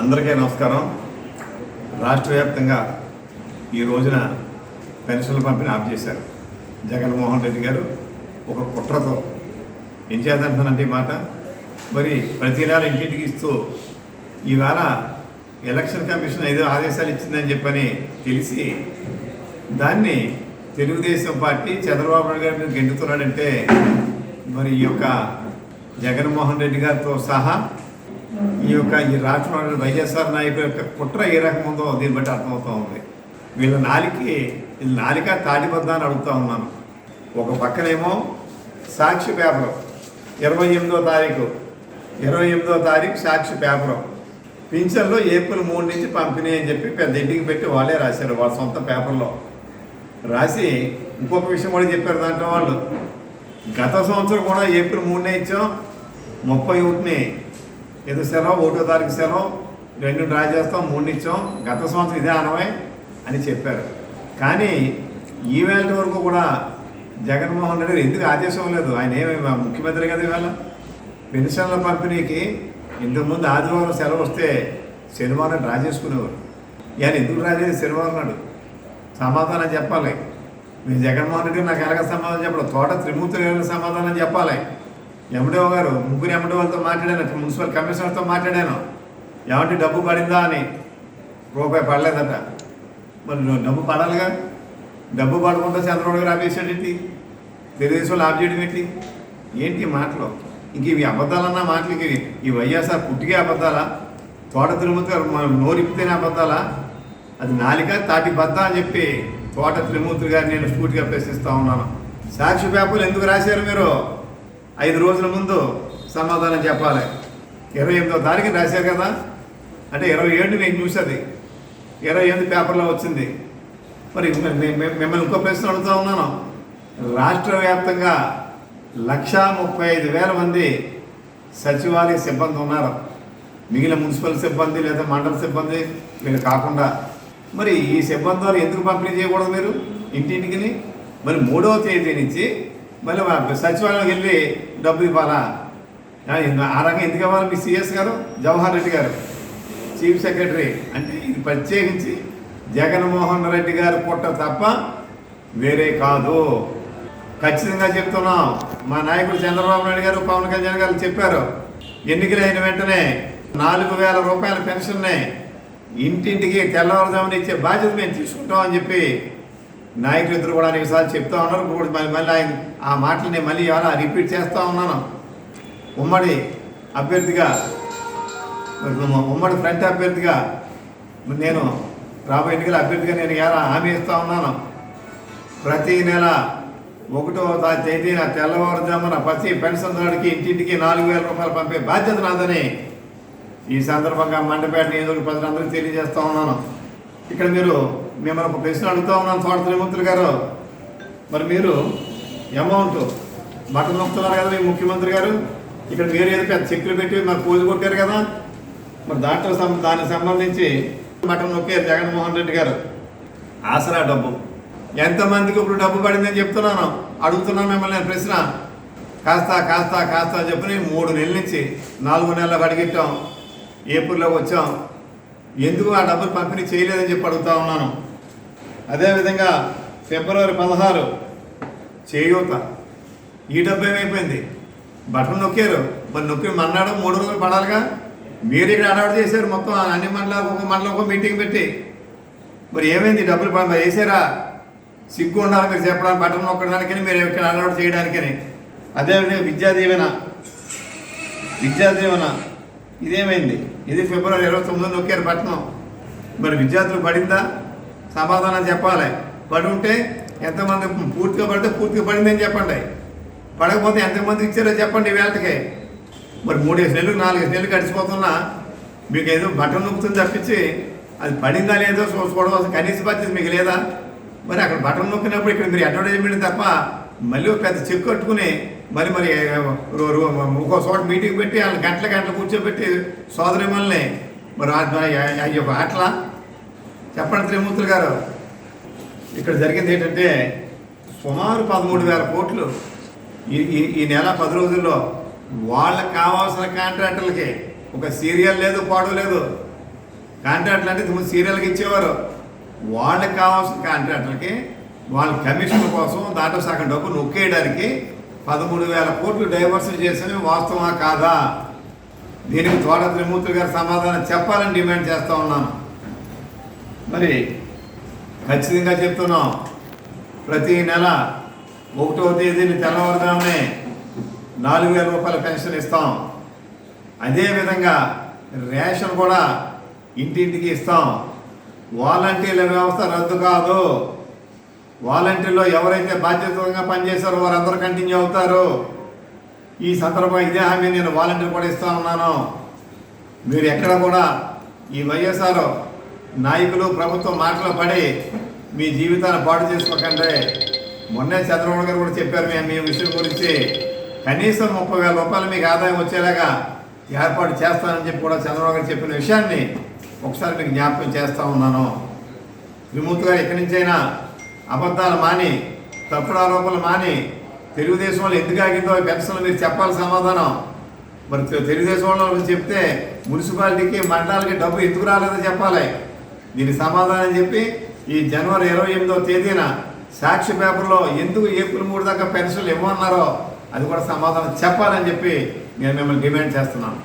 అందరికీ నమస్కారం. రాష్ట్ర వ్యాప్తంగా ఈ రోజున పెన్షన్ల పంపిణీ ఆఫ్ చేశారు. జగన్మోహన్ రెడ్డి గారు ఒక కుట్రతో ఏం చేద్దంటున్నానంటే ఈ మాట? మరి ప్రతి నెల ఇంటింటికి ఇస్తూ ఈవేళ ఎలక్షన్ కమిషన్ ఐదు ఆదేశాలు ఇచ్చిందని చెప్పని తెలిసి దాన్ని తెలుగుదేశం పార్టీ చంద్రబాబు నాయుడు గారిని గెంటుతున్నాడంటే మరి ఈ యొక్క జగన్మోహన్ రెడ్డి గారితో సహా ఈ యొక్క ఈ రాష్ట్రంలో వైఎస్ఆర్ నాయకుల యొక్క కుట్ర ఏ రకం ఉందో దీన్ని బట్టి అర్థమవుతూ ఉంది. వీళ్ళ నాలికి వీళ్ళ నాలిక తాటిబద్ద అని అడుగుతా ఉన్నాను. ఒక పక్కనేమో సాక్షి పేపరు ఇరవై ఎనిమిదో తారీఖు. ఇరవై ఎనిమిదో తారీఖు సాక్షి పేపరు. పింఛన్లో ఏప్రిల్ మూడు నుంచి పంపిణీ అని చెప్పి పెద్ద ఇంటికి పెట్టి వాళ్ళే రాశారు వాళ్ళ సొంత పేపర్లో. రాసి ఇంకొక విషయం కూడా చెప్పారు దాంట్లో వాళ్ళు. గత సంవత్సరం కూడా ఏప్రిల్ మూడునే ఇచ్చాం ముప్పై ఒకటిని. ఏదో సెలవు ఒకటో తారీఖు సెలవు రెండు డ్రా చేస్తాం మూడు ఇచ్చాం గత సంవత్సరం ఇదే అనవై అని చెప్పారు. కానీ ఈవేళ వరకు కూడా జగన్మోహన్ రెడ్డి గారు ఎందుకు ఆదేశం లేదు ఆయన ఏమి ముఖ్యమంత్రి కదా ఇవాళ? పెన్షన్ల పంపిణీకి ఇంతకుముందు ఆదివారం సెలవు వస్తే శనివారం డ్రా చేసుకునేవారు. ఈయన ఎందుకు డ్రా చేసి శనివారం నాడు? సమాధానం చెప్పాలి. మీరు జగన్మోహన్ రెడ్డి నాకు ఎలాగ సమాధానం చెప్పడం? తోట త్రిమూర్తులు గారికి సమాధానం చెప్పాలి. ఎండో గారు ముగ్గురు ఎండో వాళ్ళతో మాట్లాడాను మున్సిపల్ కమిషనర్తో మాట్లాడాను. ఏమంటే డబ్బు పడిందా అని. రూపాయి పడలేదట. మరి డబ్బు పడాలిగా? డబ్బు పడకుండా చంద్రబాబు గారు ఆపేసాడేంటి తెలుగుదేశం ఆఫ్ చేయడం ఏంటి? ఏంటి మాటలు? ఇంక ఇవి అబద్ధాలన్న మాటలకి ఈ వైఎస్ఆర్ పుట్టికే అబద్ధాలా? తోట తిరుమతి గారు మనం నోరిప్పితేనే అబద్ధాలా? అది నాలిక తాటి బద్ద అని చెప్పి తోట త్రిమూర్తి గారిని నేను స్ఫూర్తిగా ప్రశ్నిస్తూ ఉన్నాను. సాక్షి పేపర్లు ఎందుకు రాశారు మీరు? ఐదు రోజుల ముందు సమాధానం చెప్పాలి. ఇరవై ఎనిమిదో తారీఖు రాశారు కదా? అంటే ఇరవై ఏడు నేను చూసేది. ఇరవై ఎనిమిది పేపర్లో వచ్చింది. మరి మిమ్మల్ని ఇంకో ప్రశ్న అడుగుతూ ఉన్నాను. రాష్ట్ర వ్యాప్తంగా లక్షా ముప్పై ఐదు వేల మంది సచివాలయ సిబ్బంది ఉన్నారు. మిగిలిన మున్సిపల్ సిబ్బంది లేదా మండల సిబ్బంది వీళ్ళు కాకుండా. మరి ఈ సిబ్బంది వాళ్ళు ఎందుకు పంపిణీ చేయకూడదు మీరు? ఇంటింటికి మరి మూడవ తేదీ నుంచి మళ్ళీ వా- సచివాలయంకి వెళ్ళి డబ్బు ఇవ్వాలా? ఆ, ఆ రకంగా ఎందుకు ఇవ్వాలి మీ సిఎస్ గారు? జవహర్ రెడ్డి గారు. Chief secretary. అంటే ఇది ప్రత్యేకించి జగన్మోహన్ రెడ్డి గారు పుట్ట తప్ప వేరే కాదు. ఖచ్చితంగా చెప్తున్నాం. మా నాయకుడు చంద్రబాబు నాయుడు గారు పవన్ కళ్యాణ్ గారు చెప్పారు. ఎన్నికలైన వెంటనే నాలుగు వేల రూపాయల పెన్షన్ని ఇంటింటికి తెల్లవారుజామున ఇచ్చే బాధ్యత మేము తీసుకుంటామని చెప్పి నాయకులు ఇద్దరు కూడా అనేక సార్లు చెప్తా ఉన్నారు. ఇప్పుడు మళ్ళీ మళ్ళీ ఆయన ఆ మాటలు నేను మళ్ళీ ఇవాళ రిపీట్ చేస్తూ ఉన్నాను. ఉమ్మడి అభ్యర్థిగా ఉమ్మడి ఫ్రంట్ అభ్యర్థిగా నేను రాబోయే ఎన్నికల అభ్యర్థిగా నేను ఎలా హామీ ఇస్తూ ఉన్నాను. ప్రతి నెల ఒకటో తేదీన తెల్లవారుజామున ప్రతి పెన్షన్దారుడికి ఇంటింటికి నాలుగు వేల రూపాయలు పంపే బాధ్యత నాదని ఈ సందర్భంగా మండపేట నియోజకవర్గ ప్రజలందరికీ తెలియజేస్తూ ఉన్నాను. ఇక్కడ మీరు మిమ్మల్ని ఒక ప్రశ్న అడుగుతా ఉన్నాను తోట త్రిమూర్తులు గారు. మరి మీరు అమౌంట్ బట్టలు నొక్కుతున్నారు కదా మీ ముఖ్యమంత్రి గారు. ఇక్కడ మీరు ఏదో పెద్ద చెక్కులు పెట్టి మరి పూజ కొట్టారు కదా. మరి దాంట్లో సం- దానికి సంబంధించి బట్టలు నొక్కారు జగన్మోహన్ రెడ్డి గారు. ఆసరా డబ్బు. ఎంతమందికి ఇప్పుడు డబ్బు పడిందని చెప్తున్నాను. అడుగుతున్నాను మిమ్మల్ని ప్రశ్న. కాస్త కాస్త కాస్త చెప్పని చెప్పి మూడు నెలల నుంచి నాలుగు నెలలు అడిగిట్టాం. ఏప్రిల్లో వచ్చాం. ఎందుకు ఆ డబ్బులు పంపిణీ చేయలేదని చెప్పి అడుగుతా ఉన్నాను. అదేవిధంగా ఫిబ్రవరి పదహారు చేయూత. ఈ డబ్బు ఏమైపోయింది? బటన్ నొక్కారు. మరి నొక్కి మన్నాడు మూడు రోజులు పడాలిగా? మీరు ఇక్కడ అడవాడు చేశారు. మొత్తం అన్ని మండలాలకు ఒక మండలం ఒక మీటింగ్ పెట్టి. మరి ఏమైంది? డబ్బులు పడ మరి వేసారా? సిగ్గు ఉండాలి మీరు చెప్పడానికి బటన్ నొక్కడానికని మీరు ఇక్కడ అలవాటు చేయడానికని. అదేవిధంగా విద్యా దీవెన. విద్యా దీవెన. ఇదేమైంది? ఇది ఫిబ్రవరి ఇరవై తొమ్మిది నొక్కారు పట్టణం మరి విద్యార్థులు పడిందా? సమాధానం చెప్పాలి. పడి ఉంటే ఎంతమంది పూర్తిగా పడితే పూర్తిగా పడిందని చెప్పండి. పడకపోతే ఎంతమంది ఇచ్చారో చెప్పండి వేళకి. మరి మూడేసి నెలలు నాలుగు నెలలు గడిచిపోతున్నా మీకు ఏదో బట్టలు నొక్కుతుంది తప్పించి అది పడిందా లేదో చూసుకోవడం కనీస బాధ్యత మీకు లేదా? మరి అక్కడ బటన్ నొక్కినప్పుడు ఇక్కడ మీరు అడ్వర్టైజ్మెంట్ తప్ప మళ్ళీ ఒక పెద్ద చెక్ కట్టుకుని మరి మరి ఇంకో ఒక్కో చోట మీటింగ్ పెట్టి వాళ్ళని గంటల గంటలు కూర్చోబెట్టి సోదరి మళ్ళీ మరి అయ్యో అట్లా చెప్పండి త్రిమూర్తులు గారు. ఇక్కడ జరిగింది ఏంటంటే సుమారు పదమూడు వేల కోట్లు ఈ ఈ- నెల పది రోజుల్లో వాళ్ళకి కావాల్సిన కాంట్రాక్టర్లకి ఒక సీరియల్ లేదు పాడు లేదు. కాంట్రాక్ట్లు అంటే ముందు సీరియల్కి ఇచ్చేవారు. వాళ్ళకి కావాల్సిన కాంట్రాక్టర్లకి వాళ్ళ కమిషన్ కోసం దాంట్లో సగం డబ్బు నొక్కేయడానికి పదమూడు వేల కోట్లు డైవర్షన్ చేసినవి వాస్తవమా కాదా? దీనికి తోట త్రిమూర్తులు గారు సమాధానం చెప్పాలని డిమాండ్ చేస్తూ ఉన్నాను. మరి ఖచ్చితంగా చెప్తున్నాం ప్రతి నెల ఒకటో తేదీని తెల్లవారుదామనే నాలుగు వేల రూపాయల పెన్షన్ ఇస్తాం. అదేవిధంగా రేషన్ కూడా ఇంటింటికి ఇస్తాం. వాలంటీర్ల వ్యవస్థ రద్దు కాదు. వాలంటీర్లో ఎవరైతే బాధ్యతగా పనిచేశారో వారందరూ కంటిన్యూ అవుతారు. ఈ సందర్భంగా ఇదే హామీ నేను వాలంటీర్ కూడా ఇస్తా ఉన్నాను. మీరు ఎక్కడ కూడా ఈ వైఎస్ఆర్ నాయకులు ప్రభుత్వం మాటలు పడి మీ జీవితాన్ని పాటు చేసుకోకండి. మొన్నే చంద్రబాబు గారు కూడా చెప్పారు మేము మీ విషయం గురించి కనీసం ముప్పై వేల రూపాయలు మీకు ఆదాయం వచ్చేలాగా ఏర్పాటు చేస్తానని చెప్పి కూడా చంద్రబాబు గారు చెప్పిన విషయాన్ని ఒకసారి మీకు జ్ఞాపకం చేస్తూ ఉన్నాను. త్రిమూర్తి గారు ఎక్కడి నుంచైనా అబద్ధాలు మాని తప్పుడు ఆరోపణలు మాని తెలుగుదేశం వాళ్ళు ఎందుకు ఆగిందో పెన్షన్లు మీరు చెప్పాలి సమాధానం. మరి తెలుగుదేశం వాళ్ళు చెప్తే మున్సిపాలిటీకి మండలాలకి డబ్బు ఎందుకు రాలేదో చెప్పాలి. దీనికి సమాధానం చెప్పి ఈ జనవరి ఇరవై ఎనిమిదో తేదీన సాక్షి పేపర్లో ఎందుకు ఏప్రిల్ మూడు దాకా పెన్షన్లు ఇవ్వమన్నారో అది కూడా సమాధానం చెప్పాలని చెప్పి నేను మిమ్మల్ని డిమాండ్ చేస్తున్నాను.